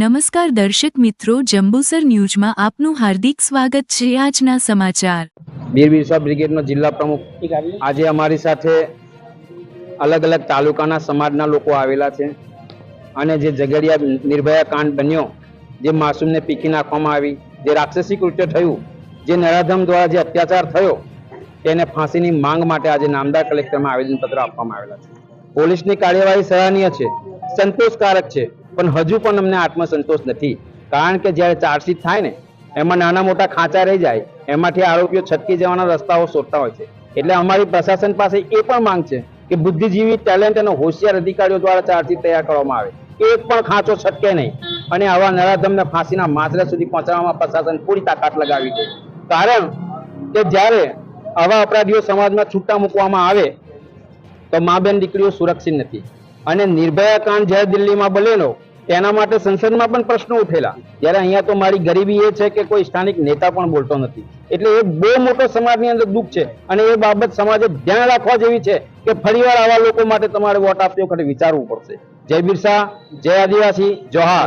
નમસ્કાર દર્શક મિત્રો, જંબુસર ન્યૂઝમાં આપનું હાર્દિક સ્વાગત છે આજના સમાચાર. બીર બિરસા બ્રિગેડનો જિલ્લા પ્રમુખ. આજે અમારી સાથે અલગ અલગ તાલુકાના સમાજના લોકો આવેલા છે અને જે ઝઘડિયા નિર્ભયા કાંડ બન્યો, જે માસૂમને પીકી નાખવામાં આવી, જે રાક્ષસી કૃત્ય થયું, જે નરાધમ દ્વારા જે અત્યાચાર થયો, તેને ફાંસીની માંગ માટે આજે નામદાર કલેક્ટરમાં આવેદનપત્ર આપવામાં આવેલા છે. પોલીસની કાર્યવાહી સરાહનીય છે, સંતોષકારક છે. પણ હજુ પણ અમને આત્મસંતોષ નથી. કારણ કે જ્યારે ચાર્જશીટ થાય ને, એમાં નાના મોટા ખાંચા રહી જાય, એમાંથી આરોપીઓ છટકી જવાના રસ્તાઓ શોધતા હોય છે. એટલે અમારી પ્રશાસન પાસે એ પણ માંગ છે કે બુદ્ધિજીવી ટેલેન્ટ અને હોશિયાર અધિકારીઓ દ્વારા ચાર્જશીટ તૈયાર કરવામાં આવે. એક પણ ખાંચો છટકે નહીં. અને આવા નરાધમને ફાંસીના માથરે સુધી પહોંચાડવામાં પ્રશાસન પૂરી તાકાત લગાવી દે કારણ કે જ્યારે આવા અપરાધીઓ સમાજમાં છૂટા મૂકવામાં આવે, તો મા બેન દીકરીઓ સુરક્ષિત નથી. અને નિર્ભયા કાંડ જ્યારે દિલ્હીમાં બનેલો, તેના માટે સંસદમાં પણ પ્રશ્નો ઉઠેલા. જ્યારે અહીંયા તો મારી ગરીબી એ છે કે કોઈ સ્થાનિક નેતા પણ બોલતો નથી. એટલે એ બહુ મોટો સમાજની અંદર દુઃખ છે અને એ બાબત સમાજે ધ્યાન રાખવા જેવી છે કે ફરીવાર આવા લોકો માટે તમારે વોટ આપતી વખતે વિચારવું પડશે. જય બિરસા, જય આદિવાસી, જોહાર.